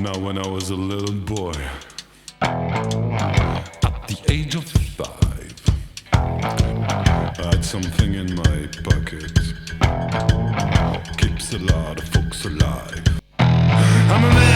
Now, when I was a little boy, at the age of five, I had something in my pocket. Keeps a lot of folks alive. I'm a man.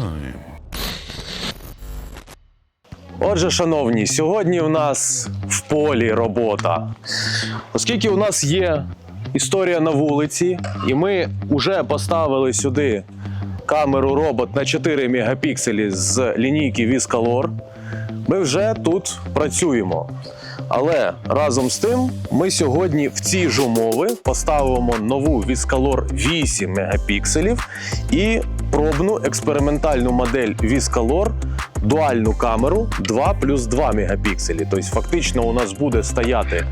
Time. Отже, шановні, сьогодні у нас в полі робота. Оскільки у нас є історія на вулиці, і ми вже поставили сюди камеру робот на 4 мегапікселі з лінійки Viscolor, ми вже тут працюємо. Але разом з тим, ми сьогодні в ці ж умови поставимо нову Viscolor 8 мегапікселів і пробну експериментальну модель Viscolor дуальну камеру 2 плюс 2 мегапікселі. Тобто, фактично, у нас буде стояти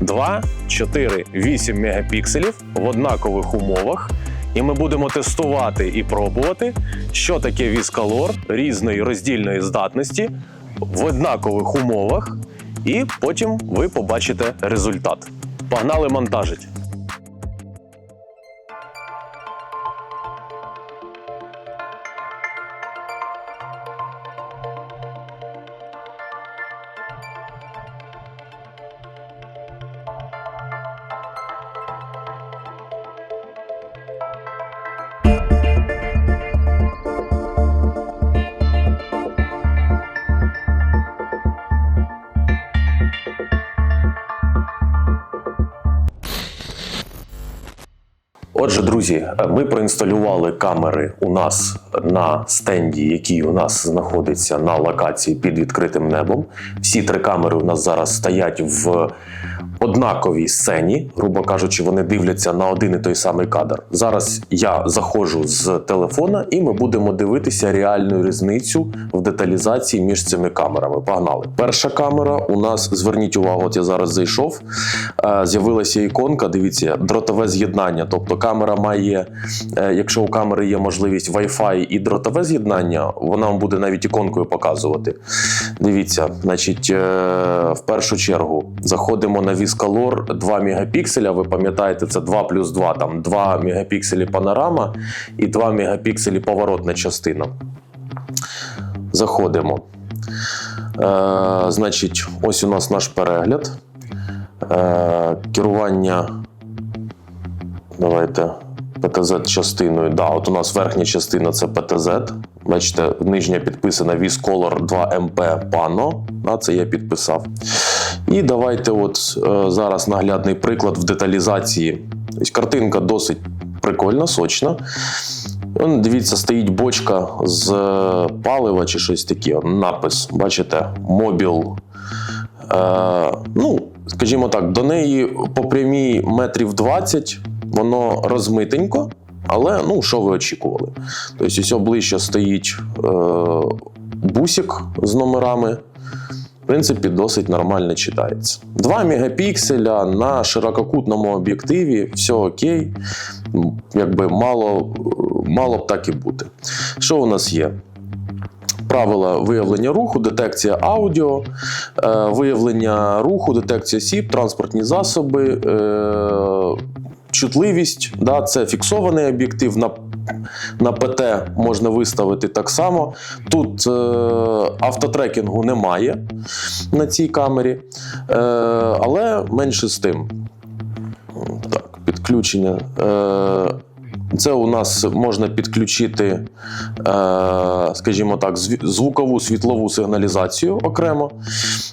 2, 4, 8 мегапікселів в однакових умовах. І ми будемо тестувати і пробувати, що таке Viscolor різної роздільної здатності в однакових умовах, і потім ви побачите результат. Погнали монтажить. Отже, друзі, ми проінсталювали камери у нас на стенді, який у нас знаходиться на локації під відкритим небом. Всі три камери у нас зараз стоять в однаковій сцені, грубо кажучи, вони дивляться на один і той самий кадр. Зараз я заходжу з телефона, і ми будемо дивитися реальну різницю в деталізації між цими камерами. Погнали. Перша камера у нас зверніть увагу, от я зараз зайшов. е, З'явилася іконка. Дивіться, дротове з'єднання. Тобто камера має, е, якщо у камери є можливість Wi-Fi і дротове з'єднання, вона вам буде навіть іконкою показувати. Дивіться, значить, е, в першу чергу заходимо на Viscolor 2 мегапікселя. Ви пам'ятаєте, це 2 плюс 2, там 2 мегапікселі панорама і 2 мегапікселі поворотна частина. Заходимо. Е, значить, ось у нас наш перегляд. Е, керування. Давайте ПТЗ частиною. Да, от у нас верхня частина це ПТЗ. Бачите, нижня підписана Viscolor 2 MP Pano. Да, це я підписав. І давайте, от е, зараз наглядний приклад в деталізації. Ось картинка досить прикольна, сочна. Вон, дивіться, стоїть бочка з е, палива чи щось таке. Напис, бачите, мобіл. Е, ну, скажімо так, до неї по прямій метрів 20, воно розмитенько, але ну, що ви очікували? Тобто, ось ближче стоїть е, бусик з номерами. Принципі, досить нормально читається. 2 мегапікселя на ширококутному об'єктиві, все окей. Якби мало, мало б так і бути. Що у нас є? Правила виявлення руху, детекція аудіо, е, виявлення руху, детекція СІП, транспортні засоби, е, чутливість. Да, це фіксований об'єктив. На, на ПТ можна виставити так само. Тут е, автотрекінгу немає на цій камері, е, але менше з тим. Так, підключення. Е, це у нас можна підключити, е, скажімо так, звукову світлову сигналізацію окремо.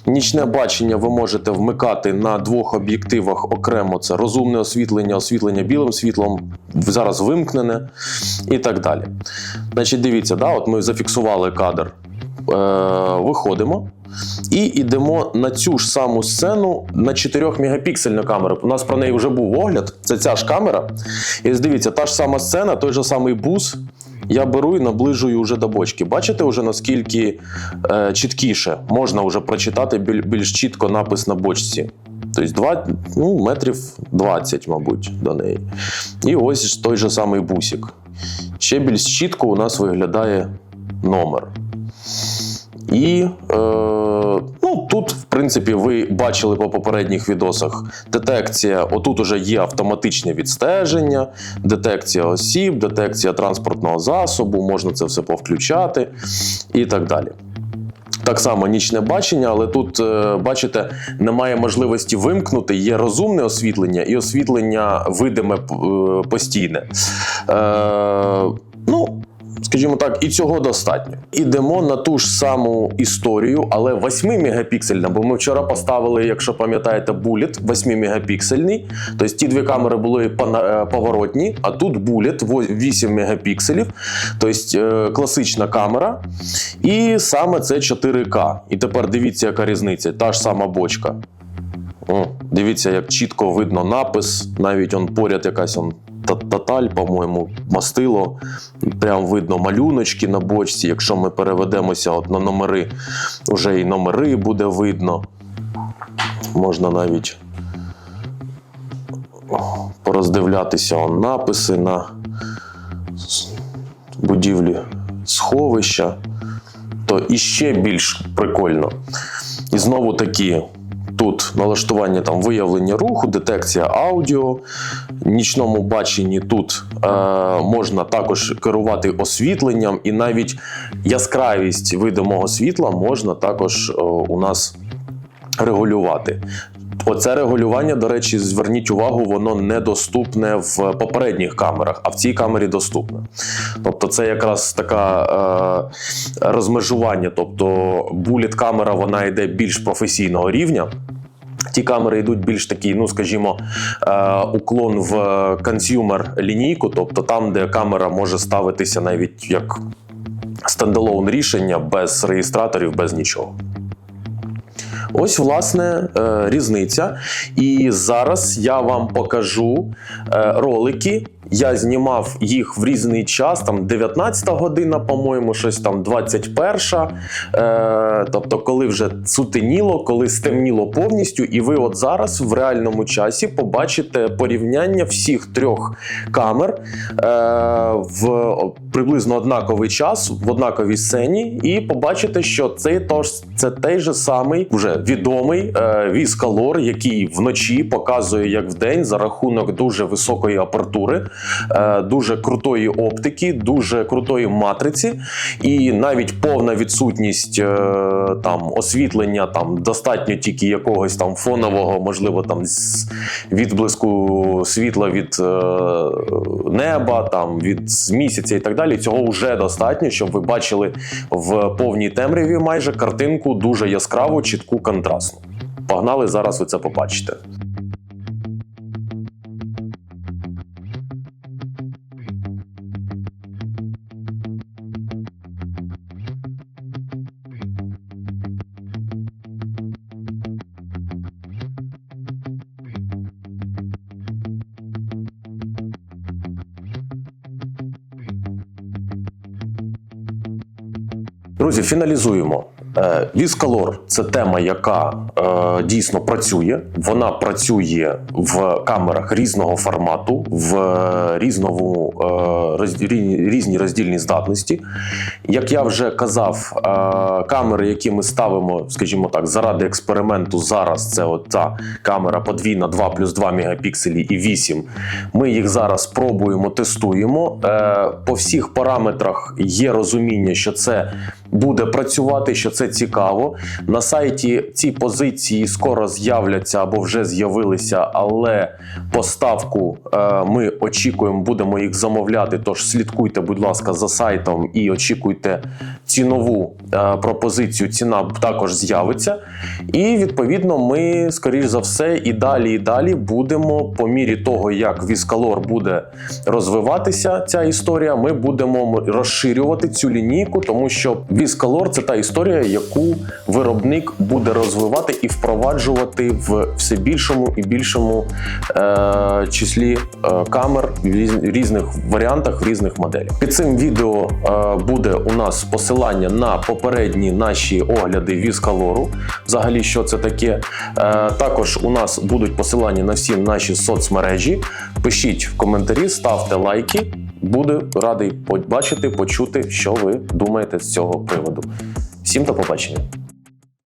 Нічне бачення ви можете вмикати на двох об'єктивах окремо. Це розумне освітлення, освітлення білим світлом, зараз вимкнене і так далі. Значить, дивіться, да, от ми зафіксували кадр. Е, виходимо. І йдемо на цю ж саму сцену на 4 мегапіксельну камеру. У нас про неї вже був огляд. Це ця ж камера. І дивіться, та ж сама сцена, той же самий бус. Я беру і наближую вже до бочки. Бачите, вже наскільки е, чіткіше можна вже прочитати біль- більш чітко напис на бочці. Тобто два, ну, метрів 20, мабуть, до неї. І ось той же самий бусик. Ще більш чітко у нас виглядає номер. І е, ну, тут, в принципі, ви бачили по попередніх відосах детекція. Отут уже є автоматичне відстеження, детекція осіб, детекція транспортного засобу, можна це все повключати і так далі. Так само нічне бачення, але тут, е, бачите, немає можливості вимкнути. Є розумне освітлення і освітлення видиме е, постійне. Е, скажімо так, і цього достатньо. Ідемо на ту ж саму історію, але 8 мегапіксельна, бо ми вчора поставили, якщо пам'ятаєте, булет 8 мегапіксельний. Тобто ті дві камери були е, поворотні, а тут булет 8 мегапікселів, тобто е, класична камера. І саме це 4К. І тепер дивіться, яка різниця. Та ж сама бочка. О, дивіться, як чітко видно напис. Навіть он поряд якась он таталь, по-моєму, мастило. Прям видно малюночки на бочці. Якщо ми переведемося от на номери, вже і номери буде видно. Можна навіть пороздивлятися он написи на будівлі сховища. То іще більш прикольно. І знову таки. Тут налаштування там виявлення руху, детекція аудіо. Нічному баченні тут е, можна також керувати освітленням, і навіть яскравість видимого світла можна також е, у нас регулювати. Оце регулювання, до речі, зверніть увагу, воно недоступне в попередніх камерах, а в цій камері доступне. Тобто, це якраз така е, розмежування. Тобто, буліт камера вона йде більш професійного рівня. Ті камери йдуть більш такий, ну скажімо, е, уклон в консюмер лінійку, тобто там, де камера може ставитися навіть як стендалоун рішення без реєстраторів, без нічого. Ось, власне, е, різниця. І зараз я вам покажу е, ролики. Я знімав їх в різний час, там 19 година, по-моєму, щось там 21. Е, тобто, коли вже сутеніло, коли стемніло повністю, і ви от зараз в реальному часі побачите порівняння всіх трьох камер е, в приблизно однаковий час, в однаковій сцені, і побачите, що це тож це той же самий вже відомий е, віскалор, який вночі показує як вдень за рахунок дуже високої апертури, дуже крутої оптики, дуже крутої матриці, і навіть повна відсутність е, там освітлення, там достатньо тільки якогось там фонового, можливо, там відблиску світла від е, неба, там від місяця і так далі. Цього вже достатньо, щоб ви бачили в повній темряві майже картинку дуже яскраву, чітку, контрастну. Погнали зараз ви це побачите. Друзі, фіналізуємо. Е, Віскалор це тема, яка е, дійсно працює. Вона працює в камерах різного формату, в різному е, розді- рі- різній роздільній здатності. Як я вже казав, е, камери, які ми ставимо, скажімо так, заради експерименту зараз, це от та камера подвійна 2 плюс 2 мегапікселі і 8. Ми їх зараз пробуємо, тестуємо. Е, По всіх параметрах є розуміння, що це буде працювати, що це цікаво. На сайті ці позиції скоро з'являться або вже з'явилися, але поставку е, ми очікуємо, будемо їх замовляти. Тож слідкуйте, будь ласка, за сайтом і очікуйте цінову е, пропозицію. Ціна також з'явиться. І відповідно, ми, скоріш за все, і далі, і далі будемо по мірі того, як Віскалор буде розвиватися, ця історія, ми будемо розширювати цю лінійку, тому що Віскалор це та історія, яку виробник буде розвивати і впроваджувати в все більшому і більшому е, числі е, камер в різних варіантах, в різних моделях. Під цим відео е, буде у нас посилання на попередні наші огляди візкалору. Взагалі, що це таке. Е, також у нас будуть посилання на всі наші соцмережі. Пишіть в коментарі, ставте лайки. Буду радий побачити, почути, що ви думаєте з цього приводу. Всім до побачення.